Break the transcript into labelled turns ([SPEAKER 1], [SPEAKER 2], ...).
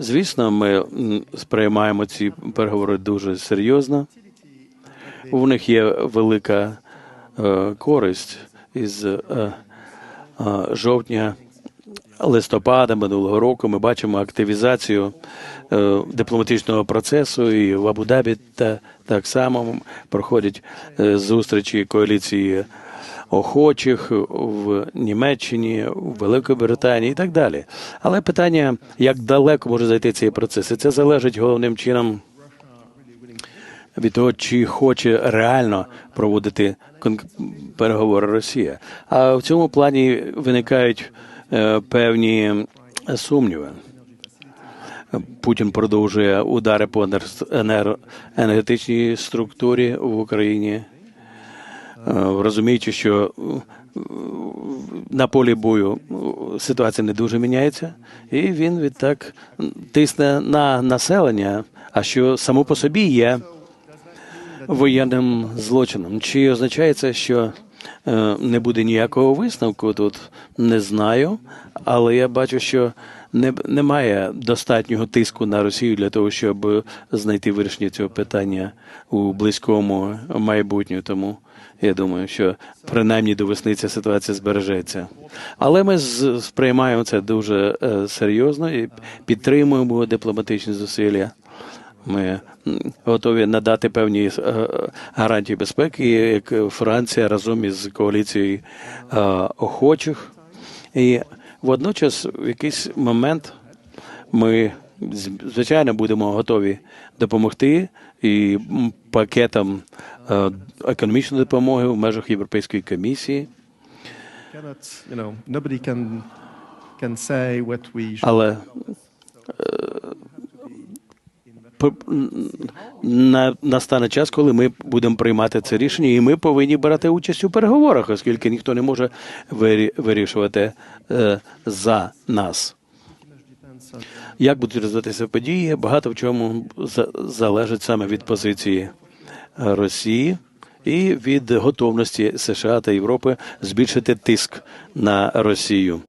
[SPEAKER 1] Звісно, ми сприймаємо ці переговори дуже серйозно. У них є велика е, користь із е, е, жовтня, листопада минулого року. Ми бачимо активізацію дипломатичного процесу, і в Абу-Дабі та так само проходять зустрічі коаліції охочих в Німеччині, в Великій Британії і так далі. Але питання, як далеко може зайти цей процес, і це залежить головним чином від того, чи хоче реально проводити переговори Росія. А в цьому плані виникають е, певні сумніви. Путін продовжує удари по енер- енер- енергетичній структурі в Україні, розуміючи, що е, на полі бою е, ситуація не дуже міняється, і він відтак тисне на населення, а що само по собі є воєнним злочином. Чи означає це, що е, не буде ніякого висновку тут? Не знаю, але я бачу, що не, немає достатнього тиску на Росію для того, щоб знайти вирішення цього питання у близькому майбутньому. Тому я думаю, що принаймні до весни ця ситуація збережеться. Але ми сприймаємо це дуже е, серйозно і підтримуємо дипломатичні зусилля. Ми готові надати певні е, гарантії безпеки, як Франція разом із коаліцією е, охочих. І водночас, в якийсь момент, ми звичайно будемо готові допомогти і пакетом е, економічної допомоги в межах Європейської комісії.
[SPEAKER 2] cannot,
[SPEAKER 1] настане час, коли ми будемо приймати це рішення, і ми повинні брати участь у переговорах, оскільки ніхто не може вирі- вирішувати е, за нас. Як будуть розвиватися події, багато в чому залежить саме від позиції Росії і від готовності США та Європи збільшити тиск на Росію.